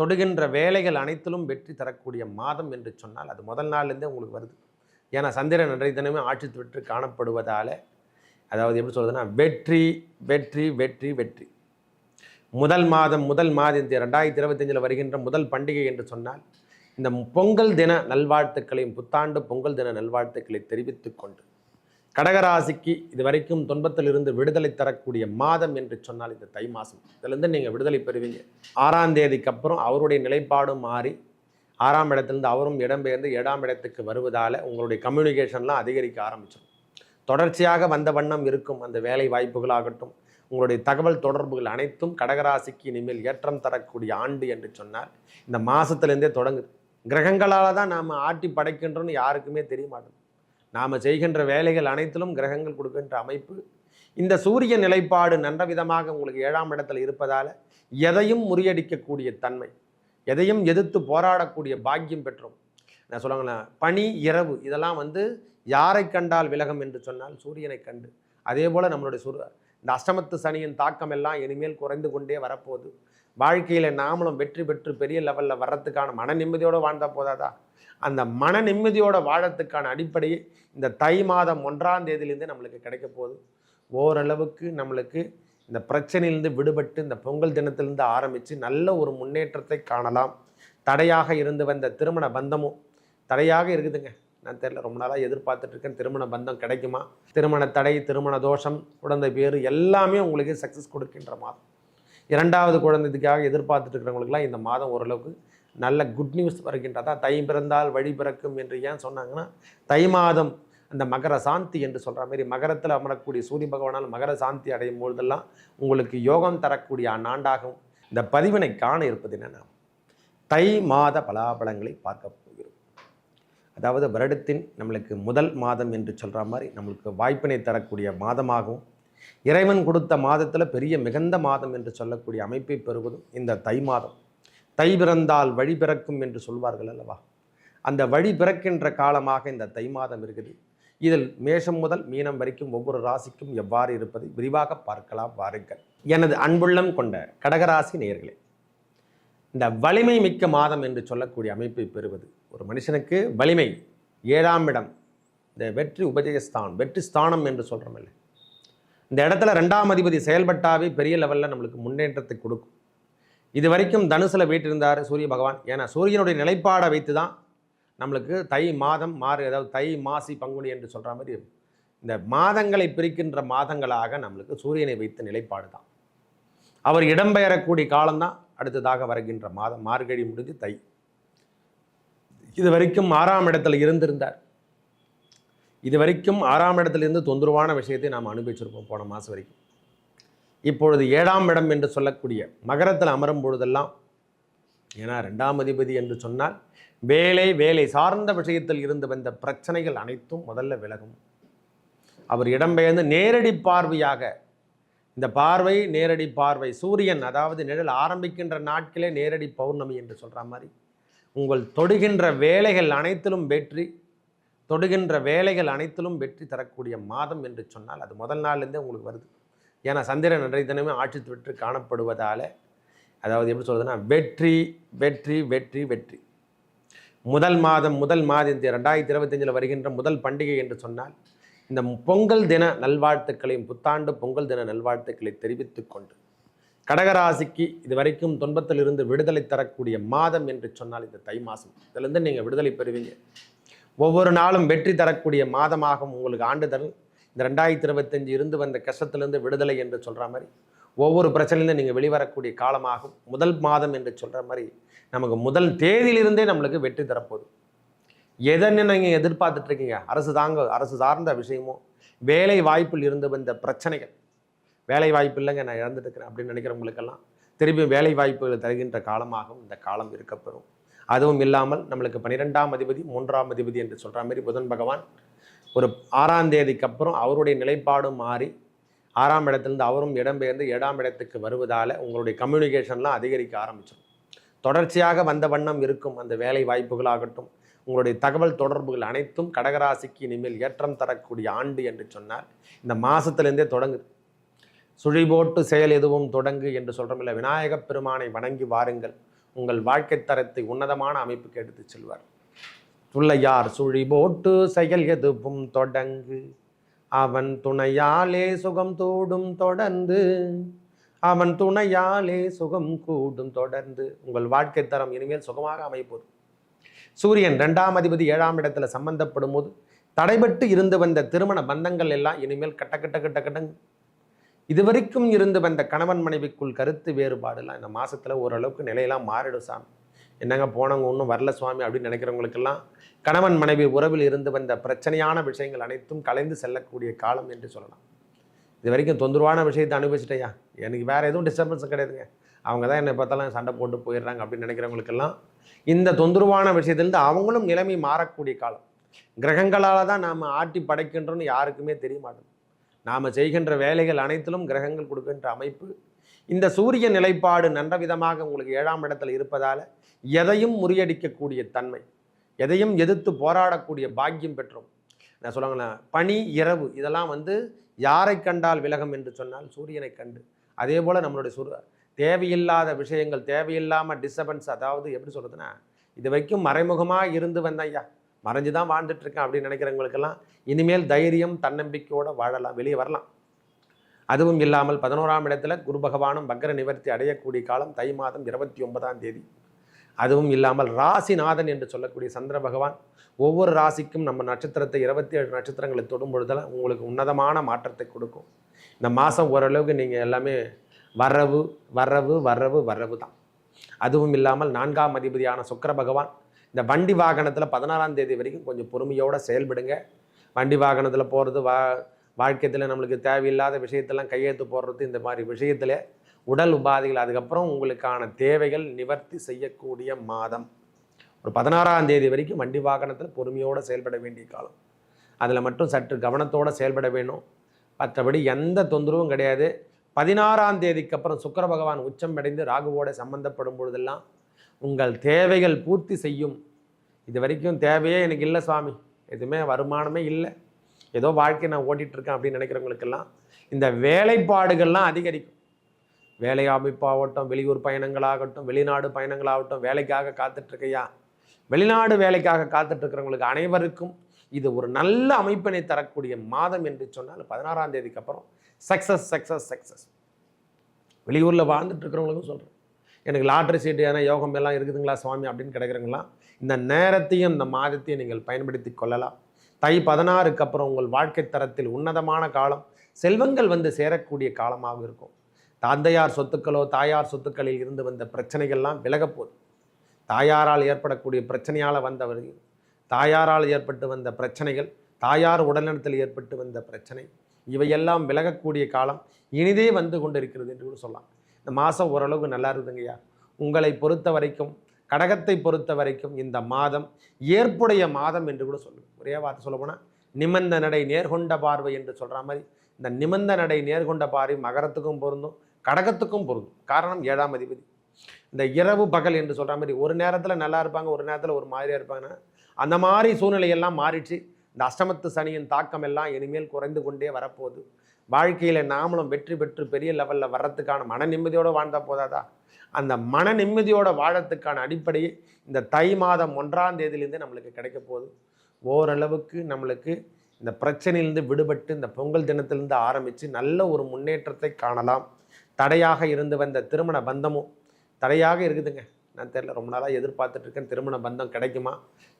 தொடுகின்ற வேலைகள் அனைத்திலும் வெற்றி தரக்கூடிய மாதம் என்று சொன்னால் அது முதல் நாள்லேருந்தே உங்களுக்கு வருது. ஏன்னா சந்திரன் அன்றைய தினமே ஆட்சி பெற்று காணப்படுவதால் அதாவது எப்படி சொல்கிறதுன்னா வெற்றி வெற்றி வெற்றி வெற்றி. முதல் மாதம் முதல் மாதம் இந்த ரெண்டாயிரத்தி இருபத்தஞ்சில் வருகின்ற முதல் பண்டிகை என்று சொன்னால் இந்த பொங்கல் தின நல்வாழ்த்துக்களையும் புத்தாண்டு பொங்கல் தின நல்வாழ்த்துக்களை தெரிவித்துக்கொண்டு கடகராசிக்கு இது வரைக்கும் துன்பத்திலிருந்து விடுதலை தரக்கூடிய மாதம் என்று சொன்னால் இந்த தை மாதம். இதிலிருந்து நீங்கள் விடுதலை பெறுவீங்க. ஆறாம் தேதிக்கு அப்புறம் அவருடைய நிலைப்பாடும் மாறி ஆறாம் இடத்துலேருந்து அவரும் இடம்பெயர்ந்து ஏழாம் இடத்துக்கு வருவதால் உங்களுடைய கம்யூனிகேஷன்லாம் அதிகரிக்க ஆரம்பிச்சிடும் தொடர்ச்சியாக வந்த வண்ணம் இருக்கும் அந்த வேலை வாய்ப்புகளாகட்டும் உங்களுடைய தகவல் தொடர்புகள் அனைத்தும் கடகராசிக்கு இனிமேல் ஏற்றம் தரக்கூடிய ஆண்டு என்று சொன்னால் இந்த மாதத்துலேருந்தே தொடங்குது. கிரகங்களால் தான் நாம் ஆட்டி படைக்கின்றோன்னு யாருக்குமே தெரிய மாட்டேங்குது. நாம் செய்கின்ற வேலைகள் அனைத்திலும் கிரகங்கள் கொடுக்கின்ற அமைப்பு. இந்த சூரிய நிலைப்பாடு நல்ல விதமாக உங்களுக்கு ஏழாம் இடத்துல இருப்பதால் எதையும் முறியடிக்கக்கூடிய தன்மை எதையும் எதிர்த்து போராடக்கூடிய பாக்கியம் பெற்றோம். நான் சொல்லுங்களேன் பனி இரவு இதெல்லாம் வந்து யாரை கண்டால் விலகம் என்று சொன்னால் சூரியனை கண்டு. அதே போல் நம்மளுடைய சுரு இந்த அஷ்டமத்து சனியின் தாக்கம் எல்லாம் இனிமேல் குறைந்து கொண்டே வரப்போகுது. வாழ்க்கையில் நாமளும் வெற்றி பெற்று பெரிய லெவலில் வர்றதுக்கான மன நிம்மதியோடு வாழ்ந்தால் போதாதா? அந்த மன நிம்மதியோடு வாழறதுக்கான அடிப்படையை இந்த தை மாதம் ஒன்றாம் தேதியிலேருந்து நம்மளுக்கு கிடைக்க போகுது. ஓரளவுக்கு நம்மளுக்கு இந்த பிரச்சனையிலேருந்து விடுபட்டு இந்த பொங்கல் தினத்திலிருந்து ஆரம்பித்து நல்ல ஒரு முன்னேற்றத்தை காணலாம். தடையாக இருந்து வந்த திருமண பந்தமும் தடையாக இருக்குதுங்க. நான் தெரியல ரொம்ப நாளாக எதிர்பார்த்துட்ருக்கேன் திருமண பந்தம் கிடைக்குமா? திருமண தடை திருமண தோஷம் குழந்தை பேர் எல்லாமே உங்களுக்கு சக்ஸஸ் கொடுக்கின்ற மாதம். இரண்டாவது குழந்தைக்காக எதிர்பார்த்துட்டு இருக்கிறவங்களுக்குலாம் இந்த மாதம் ஓரளவுக்கு நல்ல குட் நியூஸ் வருகின்றதா? தை பிறந்தால் வழி பிறக்கும் என்று ஏன் சொன்னாங்கன்னா தை மாதம் அந்த மகர சாந்தி என்று சொல்கிற மாதிரி மகரத்தில் அமரக்கூடிய சூரிய பகவானால் மகர சாந்தி அடையும் பொழுதெல்லாம் உங்களுக்கு யோகம் தரக்கூடிய அந்நாண்டாகும் இந்த பதிவினை காண இருப்பது என்னென்னா தை மாத பலாபலங்களை பார்க்க போகிறோம். அதாவது வருடத்தின் நம்மளுக்கு முதல் மாதம் என்று சொல்கிற மாதிரி நம்மளுக்கு வாய்ப்பினை தரக்கூடிய மாதமாகவும் இறைவன் கொடுத்த மாதத்தில் பெரிய மிகுந்த மாதம் என்று சொல்லக்கூடிய அமைப்பை பெறுவதும் இந்த தை மாதம். தை பிறந்தால் வழி பிறக்கும் என்று சொல்வார்கள் அல்லவா? அந்த வழி பிறக்கின்ற காலமாக இந்த தை மாதம் இருக்குது. இதில் மேஷம் முதல் மீனம் வரைக்கும் ஒவ்வொரு ராசிக்கும் எவ்வாறு இருப்பதை விரிவாக பார்க்கலாம் வாருங்கள். எனது அன்புள்ளம் கொண்ட கடகராசி நேயர்களே இந்த வலிமை மிக்க மாதம் என்று சொல்லக்கூடிய அமைப்பை பெறுவது ஒரு மனுஷனுக்கு வலிமை. ஏழாம் இடம் இந்த வெற்றி உபஜயஸ்தான் வெற்றி ஸ்தானம் என்று சொல்கிறோமில்ல இந்த இடத்துல ரெண்டாம் அதிபதி செயல்பட்டாவே பெரிய லெவலில் நம்மளுக்கு முன்னேற்றத்தை கொடுக்கும். இது வரைக்கும் தனுசில் வீட்டிருந்தார் சூரிய பகவான். ஏன்னா சூரியனுடைய நிலைப்பாடை வைத்து தான் நம்மளுக்கு தை மாதம் மாறு அதாவது தை மாசி பங்குனி என்று சொல்கிற மாதிரி இந்த மாதங்களை பிரிக்கின்ற மாதங்களாக நம்மளுக்கு சூரியனை வைத்த நிலைப்பாடு தான் அவர் இடம்பெயரக்கூடிய காலம்தான். அடுத்ததாக வருகின்ற மாதம் மார்கழி முடிஞ்சு தை. இது வரைக்கும் ஆறாம் இடத்துல இருந்திருந்தார். இது வரைக்கும் ஆறாம் இடத்துல இருந்து தொந்தரவான விஷயத்தை நாம் அனுபவிச்சிருப்போம் போன மாதம் வரைக்கும். இப்பொழுது ஏழாம் இடம் என்று சொல்லக்கூடிய மகரத்தில் அமரும் பொழுதெல்லாம் ஏன்னா ரெண்டாம் அதிபதி என்று சொன்னால் வேலை வேலை சார்ந்த விஷயத்தில் இருந்து வந்த பிரச்சனைகள் அனைத்தும் முதல்ல விலகும். அவர் இடம்பெயர்ந்து நேரடி பார்வையாக இந்த பார்வை நேரடி பார்வை சூரியன் அதாவது நிழல் ஆரம்பிக்கின்ற நாட்களே நேரடி பௌர்ணமி என்று சொல்கிற மாதிரி உங்கள் தொடுகின்ற வேலைகள் அனைத்திலும் வெற்றி தொடுகின்ற வேலைகள் அனைத்திலும் வெற்றி தரக்கூடிய மாதம் என்று சொன்னால் அது முதல் நாள்லேருந்தே உங்களுக்கு வருது. ஏன்னா சந்திரன் அன்றைய தினமே ஆட்சி பெற்று காணப்படுவதால் அதாவது எப்படி சொல்கிறதுன்னா வெற்றி வெற்றி வெற்றி வெற்றி. முதல் மாதம் முதல் மாதம் இந்த ரெண்டாயிரத்தி இருபத்தஞ்சில் வருகின்ற முதல் பண்டிகை என்று சொன்னால் இந்த பொங்கல் தின நல்வாழ்த்துக்களையும் புத்தாண்டு பொங்கல் தின நல்வாழ்த்துக்களை தெரிவித்து கொண்டு கடகராசிக்கு இது வரைக்கும் துன்பத்திலிருந்து விடுதலை தரக்கூடிய மாதம் என்று சொன்னால் இந்த தை மாதம். இதிலிருந்து நீங்கள் விடுதலை பெறுவீங்க. ஒவ்வொரு நாளும் வெற்றி தரக்கூடிய மாதமாகவும் உங்களுக்கு ஆண்டு தரும். இந்த ரெண்டாயிரத்தி இருபத்தஞ்சு இருந்து வந்த கஷ்டத்திலிருந்து விடுதலை என்று சொல்கிற மாதிரி ஒவ்வொரு பிரச்சனையிலும் நீங்கள் வெளிவரக்கூடிய காலமாகும். முதல் மாதம் என்று சொல்கிற மாதிரி நமக்கு முதல் தேதியிலிருந்தே நம்மளுக்கு வெற்றி தரப்போகுது. எதை நீங்கள் எதிர்பார்த்துட்ருக்கீங்க? அரசு தாங்க அரசு சார்ந்த விஷயமோ வேலை வாய்ப்பில் இருந்து வந்த பிரச்சனைகள். வேலை வாய்ப்பு இல்லைங்க நான் இழந்துட்டு இருக்கிறேன் அப்படின்னு நினைக்கிறவங்களுக்கெல்லாம் திரும்பி வேலை வாய்ப்புகள் தருகின்ற காலமாகவும் இந்த காலம் இருக்கப்பெறும். அதுவும் இல்லாமல் நம்மளுக்கு பன்னிரெண்டாம் அதிபதி மூன்றாம் அதிபதி என்று சொல்கிற மாதிரி புதன் பகவான் ஒரு ஆறாம் தேதிக்கு அப்புறம் அவருடைய நிலைப்பாடும் மாறி ஆறாம் இடத்துலேருந்து அவரும் இடம்பெயர்ந்து ஏழாம் இடத்துக்கு வருவதால் உங்களுடைய கம்யூனிகேஷன்லாம் அதிகரிக்க ஆரம்பிச்சிடும் தொடர்ச்சியாக வந்த வண்ணம் இருக்கும் அந்த வேலை வாய்ப்புகளாகட்டும் உங்களுடைய தகவல் தொடர்புகள் அனைத்தும் கடகராசிக்கு இனிமேல் ஏற்றம் தரக்கூடிய ஆண்டு என்று சொன்னால் இந்த மாதத்துலேருந்தே தொடங்குது. சுழி போட்டு செயல் எதுவும் தொடங்கு என்று சொல்கிறோமில்ல விநாயகப் பெருமானை வணங்கி வாருங்கள். உங்கள் வாழ்க்கை தரத்தை உன்னதமான அமைப்புக்கு எடுத்து செல்வார். துள்ளையார் சுழி போட்டு செயல் எதுவும் தொடங்கு. அவன் துணையாலே சுகம் தூடும் தொடர்ந்து. அவன் துணையாலே சுகம் கூடும் தொடர்ந்து. உங்கள் வாழ்க்கை தரம் இனிமேல் சுகமாக அமைப்போது சூரியன் ரெண்டாம் அதிபதி ஏழாம் இடத்துல சம்பந்தப்படும் போது தடைபட்டு இருந்து வந்த திருமண பந்தங்கள் எல்லாம் இனிமேல் கட்ட கட்ட கட்ட கட்டங்க. இதுவரைக்கும் இருந்து வந்த கணவன் மனைவிக்குள் கருத்து வேறுபாடுலாம் இந்த மாசத்துல ஓரளவுக்கு நிலையெல்லாம் மாறிடும் சாமி. என்னங்க போனவங்க ஒன்றும் வரல சுவாமி அப்படின்னு நினைக்கிறவங்களுக்கெல்லாம் கணவன் மனைவி உறவில் இருந்து வந்த பிரச்சனையான விஷயங்கள் அனைத்தும் கலைந்து செல்லக்கூடிய காலம் என்று சொல்லலாம். இது வரைக்கும் தொந்தரவான விஷயத்தை அனுபவிச்சிட்டேயா? எனக்கு வேறு எதுவும் டிஸ்டர்பன்ஸும் கிடையாதுங்க. அவங்க தான் என்னை பார்த்தாலும் சண்டை போட்டு போயிடுறாங்க அப்படின்னு நினைக்கிறவங்களுக்கெல்லாம் இந்த தொந்தரவான விஷயத்திலிருந்து அவங்களும் நிலைமை மாறக்கூடிய காலம். கிரகங்களால் தான் நாம் ஆட்டி படைக்கின்றோன்னு யாருக்குமே தெரிய மாட்டேங்குது. நாம் செய்கின்ற வேலைகள் அனைத்திலும் கிரகங்கள் கொடுக்கின்ற அமைப்பு. இந்த சூரிய நிலைப்பாடு நல்ல விதமாக உங்களுக்கு ஏழாம் இடத்தில் இருப்பதால் எதையும் முறியடிக்கக்கூடிய தன்மை எதையும் எதிர்த்து போராடக்கூடிய பாக்கியம் பெற்றோம். நான் சொல்லுவாங்களேன் பனி இரவு இதெல்லாம் வந்து யாரை கண்டால் விலகம் என்று சொன்னால் சூரியனை கண்டு. அதே போல் நம்மளுடைய சுரு தேவையில்லாத விஷயங்கள் தேவையில்லாமல் டிஸ்டர்பன்ஸ் அதாவது எப்படி சொல்கிறதுனா இது வரைக்கும் மறைமுகமாக இருந்து வந்தேன் ஐயா. மறைஞ்சு தான் வாழ்ந்துட்டு இருக்கேன் அப்படின்னு நினைக்கிறவங்களுக்கெல்லாம் இனிமேல் தைரியம் தன்னம்பிக்கையோடு வாழலாம் வெளியே வரலாம். அதுவும் இல்லாமல் பதினோராம் இடத்துல குரு பகவானும் பக்கர நிவர்த்தி அடையக்கூடிய காலம் தை மாதம் இருபத்தி ஒன்பதாம் தேதி. அதுவும் இல்லாமல் ராசிநாதன் என்று சொல்லக்கூடிய சந்திர பகவான் ஒவ்வொரு ராசிக்கும் நம்ம நட்சத்திரத்தை இருபத்தி ஏழு நட்சத்திரங்களை தொடும் பொழுதெல்லாம் உங்களுக்கு உன்னதமான மாற்றத்தை கொடுக்கும். இந்த மாதம் ஓரளவுக்கு நீங்கள் எல்லாமே வரவு வரவு வரவு வரவு தான். அதுவும் இல்லாமல் நான்காம் அதிபதியான சுக்கிர பகவான் இந்த வண்டி வாகனத்தில் பதினாறாம் தேதி வரைக்கும் கொஞ்சம் பொறுமையோடு செயல்படுங்க. வண்டி வாகனத்தில் போகிறது வா வாழ்க்கையில் நம்மளுக்கு தேவையில்லாத விஷயத்தெல்லாம் கையெழுத்து போடுறது இந்த மாதிரி விஷயத்தில் உடல் உபாதைகள் அதுக்கப்புறம் உங்களுக்கான தேவைகள் நிவர்த்தி செய்யக்கூடிய மாதம். ஒரு பதினாறாம் தேதி வரைக்கும் வண்டி வாகனத்தில் பொறுமையோடு செயல்பட வேண்டிய காலம். அதில் மட்டும் சற்று கவனத்தோடு செயல்பட வேணும். மற்றபடி எந்த தொந்தரவும் கிடையாது. பதினாறாம் தேதிக்கு அப்புறம் சுக்கர பகவான் உச்சம் அடைந்து ராகுவோட சம்பந்தப்படும் பொழுதெல்லாம் உங்கள் தேவைகள் பூர்த்தி செய்யும். இது வரைக்கும் தேவையே எனக்கு இல்லை சுவாமி. எதுவுமே வருமானமே இல்லை. ஏதோ வாழ்க்கை நான் ஓட்டிகிட்ருக்கேன் அப்படின்னு நினைக்கிறவங்களுக்கெல்லாம் இந்த வேலைப்பாடுகள்லாம் அதிகரிக்கும். வேலை அமைப்பாகட்டும் வெளியூர் பயணங்களாகட்டும் வெளிநாடு பயணங்களாகட்டும் வேலைக்காக காத்துட்ருக்கையா? வெளிநாடு வேலைக்காக காத்துட்ருக்கிறவங்களுக்கு அனைவருக்கும் இது ஒரு நல்ல அமைப்பினை தரக்கூடிய மாதம் என்று சொன்னால் பதினாறாம் தேதிக்கு அப்புறம் சக்ஸஸ் சக்ஸஸ் சக்ஸஸ் வெளியூரில் வாழ்ந்துட்டு இருக்கிறவங்களுக்கும் சொல்கிறேன் எனக்கு லாட்ரி சீட்டு ஏன்னா யோகம் எல்லாம் இருக்குதுங்களா சுவாமி அப்படின்னு கிடைக்கிறவங்களாம் இந்த நேரத்தையும் இந்த மாதத்தையும் நீங்கள் பயன்படுத்தி கொள்ளலாம். தை பதினாறுக்கு அப்புறம் உங்கள் வாழ்க்கை தரத்தில் உன்னதமான காலம் செல்வங்கள் வந்து சேரக்கூடிய காலமாக இருக்கும். தந்தையார் சொத்துக்களோ தாயார் சொத்துக்களில் இருந்து வந்த பிரச்சனைகள்லாம் விலகப்போகுது தாயாரால் ஏற்படக்கூடிய பிரச்சனையால் வந்தவர்கள் தாயாரால் ஏற்பட்டு வந்த பிரச்சனைகள் தாயார் உடல்நலத்தில் ஏற்பட்டு வந்த பிரச்சனை இவையெல்லாம் விலகக்கூடிய காலம் இனிதே வந்து கொண்டிருக்கிறது என்று கூட சொல்லலாம். இந்த மாதம் ஓரளவுக்கு நல்லா இருக்குதுங்கய்யா உங்களை பொறுத்த வரைக்கும் கடகத்தை பொறுத்த வரைக்கும் இந்த மாதம் ஏற்புடைய மாதம் என்று கூட சொல்லுவேன். ஒரே வார்த்தை சொல்ல போனால் நிமந்த நடை நேர்கொண்ட பார்வை என்று சொல்கிற மாதிரி இந்த நிமந்த நடை நேர்கொண்ட பார்வை மகரத்துக்கும் பொருந்தும் கடகத்துக்கும் பொருந்தும். காரணம் ஏழாம் அதிபதி. இந்த இரவு பகல் என்று சொல்கிற மாதிரி ஒரு நேரத்தில் நல்லா இருப்பாங்க ஒரு நேரத்தில் ஒரு மாதிரியாக இருப்பாங்கன்னா அந்த மாதிரி சூழ்நிலையெல்லாம் மாறிடுச்சு. இந்த அஷ்டமத்து சனியின் தாக்கம் எல்லாம் இனிமேல் குறைந்து கொண்டே வரப்போகுது. வாழ்க்கையில் நாமளும் வெற்றி பெற்று பெரிய லெவலில் வர்றதுக்கான மன நிம்மதியோடு வாழ்ந்தால் போதாதா? அந்த மன நிம்மதியோடு வாழறதுக்கான அடிப்படையே இந்த தை மாதம் ஒன்றாம் தேதியிலேருந்து நம்மளுக்கு கிடைக்க போகுது. ஓரளவுக்கு நம்மளுக்கு இந்த பிரச்சனையிலேருந்து விடுபட்டு இந்த பொங்கல் தினத்திலேருந்து ஆரம்பித்து நல்ல ஒரு முன்னேற்றத்தை காணலாம். தடையாக இருந்து வந்த திருமண பந்தமும் தடையாக இருக்குதுங்க. நான் தெரியல ரொம்ப நாளாக எதிர்பார்த்துட்ருக்கேன் திருமண பந்தம் கிடைக்குமா?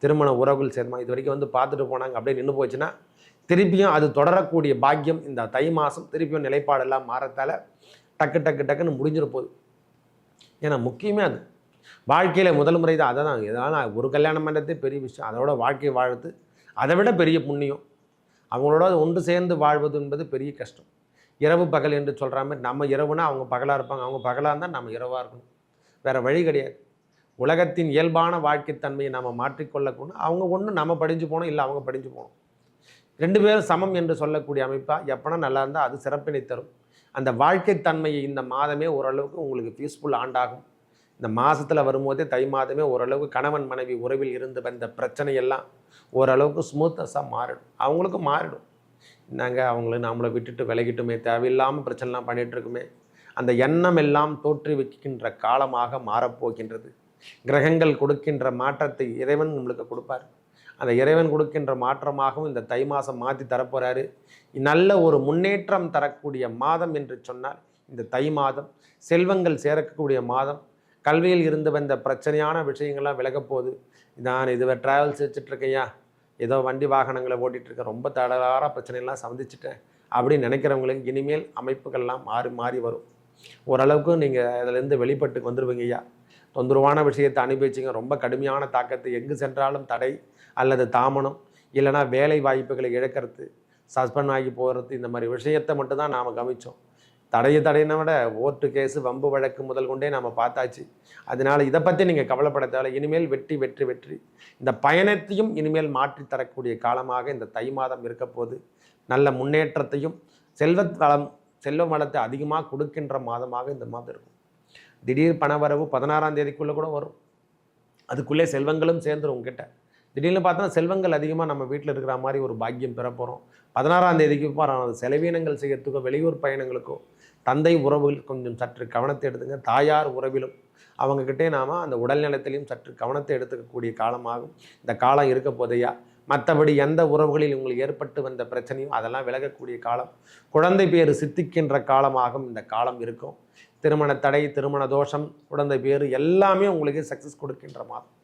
திருமண உறவுகள் சேருமா? இது வரைக்கும் வந்து பார்த்துட்டு போனாங்க. அப்படியே நின்று போச்சுன்னா திருப்பியும் அது தொடரக்கூடிய பாக்கியம் இந்த தை மாதம் திருப்பியும் நிலைப்பாடெல்லாம் மாறத்தால் டக்கு டக்கு டக்குன்னு முடிஞ்சிட போகுது. ஏன்னா முக்கியமே அது. வாழ்க்கையில் முதல் முறை தான் அதை தான். நான் ஒரு கல்யாணம் பண்ணுறதே பெரிய விஷயம். அதோட வாழ்க்கை வாழ்த்து அதை விட பெரிய புண்ணியம். அவங்களோட ஒன்று சேர்ந்து வாழ்வது என்பது பெரிய கஷ்டம். இரவு பகல் என்று சொல்கிற மாதிரி நம்ம இரவுனா அவங்க பகலாக இருப்பாங்க. அவங்க பகலாக இருந்தால் நம்ம இரவாக இருக்கணும். வேறு வழி கிடையாது. உலகத்தின் இயல்பான வாழ்க்கைத்தன்மையை நம்ம மாற்றிக்கொள்ளக்கூடாது அவங்க ஒன்று நம்ம படிஞ்சு போகணும் இல்லை அவங்க படிஞ்சு போகணும் ரெண்டு பேரும் சமம் என்று சொல்லக்கூடிய அமைப்பாக எப்போனா நல்லா இருந்தால் அது சிறப்பினை தரும். அந்த வாழ்க்கை தன்மையை இந்த மாதமே ஓரளவுக்கு உங்களுக்கு பீஸ்ஃபுல் ஆண்டாகும். இந்த மாதத்தில் வரும்போதே தை மாதமே ஓரளவுக்கு கணவன் மனைவி உறவில் இருந்து வந்த பிரச்சனையெல்லாம் ஓரளவுக்கு ஸ்மூத்தஸாக மாறிடும். அவங்களுக்கும் மாறிடும். நாங்கள் அவங்கள நம்மளை விட்டுட்டு விலகிட்டுமே தேவையில்லாமல் பிரச்சனைலாம் பண்ணிகிட்ருக்குமே அந்த எண்ணம் எல்லாம் தோற்றுவிக்கின்ற காலமாக மாறப்போகின்றது. கிரகங்கள் கொடுக்கின்ற மாற்றத்தை இறைவன் நம்மளுக்கு கொடுப்பார். அந்த இறைவன் கொடுக்கின்ற மாற்றமாகவும் இந்த தை மாதம் மாற்றி தரப்போகிறாரு நல்ல ஒரு முன்னேற்றம் தரக்கூடிய மாதம் என்று சொன்னால் இந்த தை மாதம். செல்வங்கள் சேரக்கூடிய மாதம். கல்வியில் இருந்து வந்த பிரச்சனையான விஷயங்கள்லாம் விலகப்போகுது நான் இதுவே ட்ராவல்ஸ் வச்சுட்ருக்கையா ஏதோ வண்டி வாகனங்களை ஓட்டிகிட்டு இருக்கேன் ரொம்ப தடலார பிரச்சனையெல்லாம் சந்திச்சிட்டேன் அப்படின்னு நினைக்கிறவங்களுக்கு இனிமேல் அமைப்புகள்லாம் மாறி மாறி வரும். ஓரளவுக்கு நீங்கள் அதிலேருந்து வெளிப்பட்டு வந்துடுவீங்க ஐயா தொந்தரவான விஷயத்தை அனுபவிச்சிங்க. ரொம்ப கடுமையான தாக்கத்தை எங்கு சென்றாலும் தடை. அல்லது தாமனம் இல்லைனா வேலை வாய்ப்புகளை இழக்கிறது சஸ்பெண்ட் ஆகி போகிறது இந்த மாதிரி விஷயத்தை மட்டும்தான் நாம் கவனித்தோம் தடைய தடையினை விட ஓட்டு கேஸு வம்பு வழக்கு முதல் கொண்டே நாம் பார்த்தாச்சு. அதனால் இதை பற்றி நீங்கள் கவலைப்பட தேவை இனிமேல் வெற்றி வெற்றி வெற்றி. இந்த பயணத்தையும் இனிமேல் மாற்றி தரக்கூடிய காலமாக இந்த தை மாதம் இருக்க போது நல்ல முன்னேற்றத்தையும் செல்வ வளம் செல்வ வளத்தை அதிகமாக கொடுக்கின்ற மாதமாக இந்த மாதம் இருக்கும். திடீர் பணவரவு பதினாறாம் தேதிக்குள்ளே கூட வரும். அதுக்குள்ளே செல்வங்களும் சேர்ந்துடும் உங்ககிட்ட. திடீர்னு பார்த்தா செல்வங்கள் அதிகமாக நம்ம வீட்டில் இருக்கிற மாதிரி ஒரு பாக்கியம் பெற போகிறோம் பதினாறாம் தேதிக்கு போகிறோம் செலவீனங்கள் செய்யறதுக்கோ வெளியூர் பயணங்களுக்கோ தந்தை உறவுகள் கொஞ்சம் சற்று கவனத்தை எடுத்துங்க. தாயார் உறவிலும் அவங்கக்கிட்டே நாம் அந்த உடல்நலத்திலையும் சற்று கவனத்தை எடுத்துக்கக்கூடிய காலமாகும். இந்த காலம் இருக்க போதையா? மற்றபடி எந்த உறவுகளில் உங்களுக்கு ஏற்பட்டு வந்த பிரச்சனையும் அதெல்லாம் விலகக்கூடிய காலம். குழந்தை பேர் சித்திக்கின்ற காலமாகும். இந்த காலம் இருக்கும். திருமண தடை திருமண தோஷம் குழந்தை பேர் எல்லாமே உங்களுக்கு சக்ஸஸ் கொடுக்கின்ற மாதம்.